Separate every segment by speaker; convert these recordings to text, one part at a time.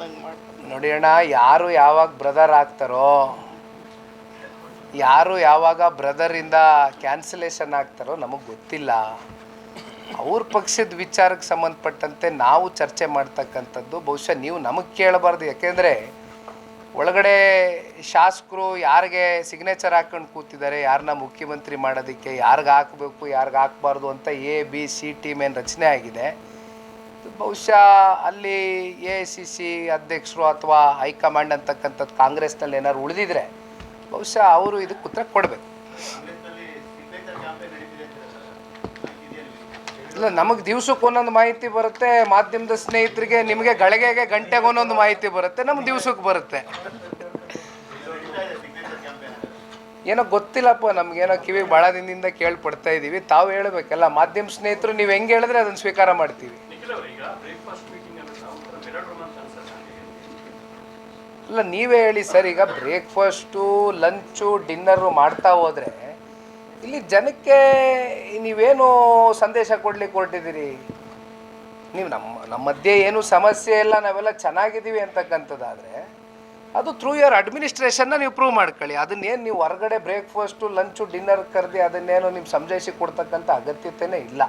Speaker 1: ಮಾಡ್ತಾರೆ
Speaker 2: ನೋಡಿ ಅಣ್ಣ ಯಾರು ಯಾವಾಗ ಬ್ರದರ್ ಆಗ್ತಾರೋ, ಯಾರು ಯಾವಾಗ ಬ್ರದರಿಂದ ಕ್ಯಾನ್ಸಲೇಷನ್ ಆಗ್ತಾರೋ ನಮಗೆ ಗೊತ್ತಿಲ್ಲ. ಅವ್ರ ಪಕ್ಷದ ವಿಚಾರಕ್ಕೆ ಸಂಬಂಧಪಟ್ಟಂತೆ ನಾವು ಚರ್ಚೆ ಮಾಡ್ತಕ್ಕಂಥದ್ದು, ಬಹುಶಃ ನೀವು ನಮಗೆ ಕೇಳಬಾರ್ದು. ಯಾಕೆಂದರೆ, ಒಳಗಡೆ ಶಾಸಕರು ಯಾರಿಗೆ ಸಿಗ್ನೇಚರ್ ಹಾಕೊಂಡು ಕೂತಿದ್ದಾರೆ ಯಾರನ್ನ ಮುಖ್ಯಮಂತ್ರಿ ಮಾಡೋದಕ್ಕೆ, ಯಾರಿಗೆ ಹಾಕಬೇಕು, ಯಾರಿಗೆ ಹಾಕಬಾರ್ದು ಅಂತ ಎ ಬಿ ಸಿ ಟೀಮ್ ಏನು ರಚನೆ ಆಗಿದೆ. ಬಹುಶಃ ಅಲ್ಲಿ ಎ ಐ ಸಿ ಸಿ ಅಧ್ಯಕ್ಷರು ಅಥವಾ ಹೈಕಮಾಂಡ್ ಅಂತಕ್ಕಂಥದ್ದು ಕಾಂಗ್ರೆಸ್ನಲ್ಲಿ ಏನಾದ್ರು ಉಳಿದಿದ್ರೆ ಬಹುಶಃ ಅವರು ಇದಕ್ಕೆ ಉತ್ತರ ಕೊಡಬೇಕು. ಇಲ್ಲ, ನಮಗೆ ದಿವ್ಸಕ್ಕೆ ಒಂದೊಂದು ಮಾಹಿತಿ ಬರುತ್ತೆ, ಮಾಧ್ಯಮದ ಸ್ನೇಹಿತರಿಗೆ ನಿಮಗೆ ಗಳಿಗೆಗೆ ಗಂಟೆಗೆ ಒಂದೊಂದು ಮಾಹಿತಿ ಬರುತ್ತೆ, ನಮ್ಗೆ ದಿವ್ಸಕ್ಕೆ ಬರುತ್ತೆ. ಏನೋ ಗೊತ್ತಿಲ್ಲಪ್ಪ, ನಮಗೇನೋ ಕಿವಿಗೆ ಭಾಳ ದಿನದಿಂದ ಕೇಳ್ಪಡ್ತಾ ಇದ್ದೀವಿ ತಾವು ಹೇಳಬೇಕಲ್ಲ, ಮಾಧ್ಯಮ ಸ್ನೇಹಿತರು ನೀವು ಹೆಂಗೆ ಹೇಳಿದ್ರೆ ಅದನ್ನು ಸ್ವೀಕಾರ ಮಾಡ್ತೀವಿ. ಅಲ್ಲ ನೀವೇ ಹೇಳಿ ಸರ್, ಈಗ ಬ್ರೇಕ್ಫಾಸ್ಟು ಲಂಚು ಡಿನ್ನರು ಮಾಡ್ತಾ ಹೋದರೆ ಇಲ್ಲಿ ಜನಕ್ಕೆ ನೀವೇನು ಸಂದೇಶ ಕೊಡ್ಲಿಕ್ಕೆ ಹೊರಟಿದ್ದೀರಿ? ನೀವು ನಮ್ಮ ನಮ್ಮ ಮಧ್ಯೆ ಏನು ಸಮಸ್ಯೆ ಇಲ್ಲ, ನಾವೆಲ್ಲ ಚೆನ್ನಾಗಿದ್ದೀವಿ ಅಂತಕ್ಕಂಥದ್ದಾದರೆ ಅದು ಥ್ರೂ ಯುವರ್ ಅಡ್ಮಿನಿಸ್ಟ್ರೇಷನ್ನ ನೀವು ಪ್ರೂವ್ ಮಾಡ್ಕೊಳ್ಳಿ. ಅದನ್ನೇನು ನೀವು ಹೊರಗಡೆ ಬ್ರೇಕ್ಫಾಸ್ಟು ಲಂಚು ಡಿನ್ನರ್ ಕರೆದಿ ಅದನ್ನೇನು ನಿಮ್ಮ ಸಂಜಯಿಸಿ ಕೊಡ್ತಕ್ಕಂಥ ಅಗತ್ಯತೆಯೇ ಇಲ್ಲ.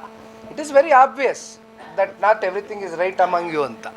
Speaker 2: It is very obvious that not everything is right among you ಅಂತ.